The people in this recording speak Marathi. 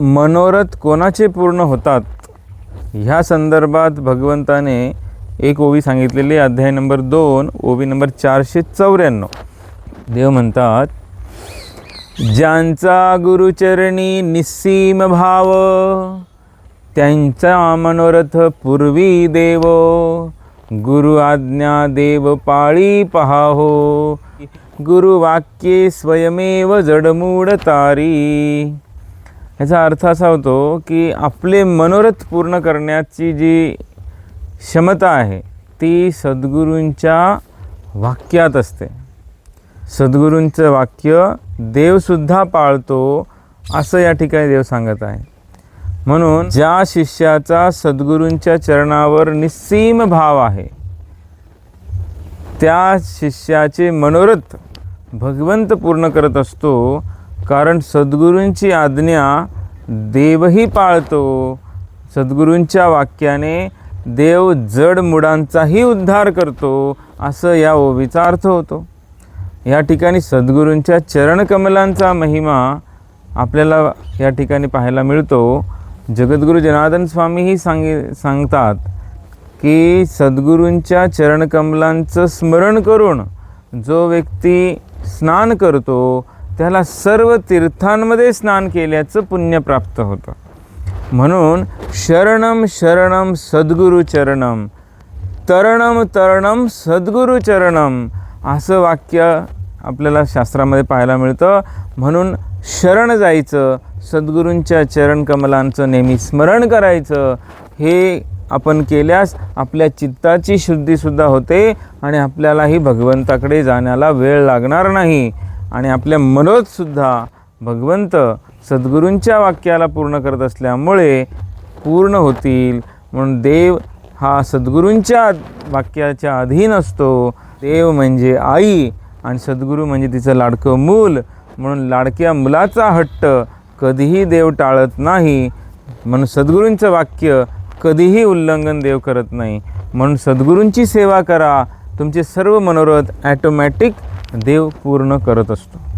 मनोरथ कोणाचे पूर्ण होतात? ह्या संदर्भात भगवंताने एक ओवी सांगितलेली अध्याय नंबर दोन ओवी नंबर चारशे चौऱ्याण्णव. देव म्हणतात ज्यांचा गुरुचरणी निस्सीम भाव त्यांचा मनोरथ पूर्वी देव गुरु आज्ञा देव पाळी पहाहो. गुरुवाक्ये स्वयमेव जडमूड तारी ह्याचा अर्थ असा होतो की आपले मनोरथ पूर्ण करण्याची जी क्षमता आहे ती सद्गुरूंच्या वाक्यात असते. सद्गुरूंचं वाक्य देवसुद्धा पाळतो असं या ठिकाणी देव सांगत आहे. म्हणून ज्या शिष्याचा सद्गुरूंच्या चरणावर निस्सीम भाव आहे त्या शिष्याचे मनोरथ भगवंत पूर्ण करत असतो कारण सद्गुरूंची आज्ञा देवही पाळतो. सद्गुरूंच्या वाक्याने देव जड मुडांचाही उद्धार करतो असं या ओवीचा अर्थ होतो. या ठिकाणी सद्गुरूंच्या चरणकमलांचा महिमा आपल्याला या ठिकाणी पाहायला मिळतो. जगद्गुरू जनार्दन स्वामीही सांगे सांगतात की सद्गुरूंच्या चरणकमलांचं स्मरण करून जो व्यक्ती स्नान करतो त्याला सर्व तीर्थांमध्ये स्नान केल्याचं पुण्य प्राप्त होतं. म्हणून शरणम शरणम सद्गुरुचरणम तरणम तरणम सद्गुरुचरणम असं वाक्य आपल्याला शास्त्रामध्ये पाहायला मिळतं. म्हणून शरण जायचं सद्गुरूंच्या चरणकमलांचं नेहमी स्मरण करायचं हे आपण केल्यास आपल्या चित्ताची शुद्धीसुद्धा होते आणि आपल्यालाही भगवंताकडे जाण्याला वेळ लागणार नाही. आणि आपल्या मनोजसुद्धा भगवंत सद्गुरूंच्या वाक्याला पूर्ण करत असल्यामुळे पूर्ण होतील. म्हणून देव हा सद्गुरूंच्या वाक्याच्या अधीन असतो. देव म्हणजे आई आणि सद्गुरू म्हणजे तिचं लाडकं मूल. म्हणून लाडक्या मुलाचा हट्ट कधीही देव टाळत नाही. म्हणून सद्गुरूंचं वाक्य कधीही उल्लंघन देव करत नाही. म्हणून सद्गुरूंची सेवा करा. तुमचे सर्व मनोरथ ॲटोमॅटिक देव पूर्ण करत असतो.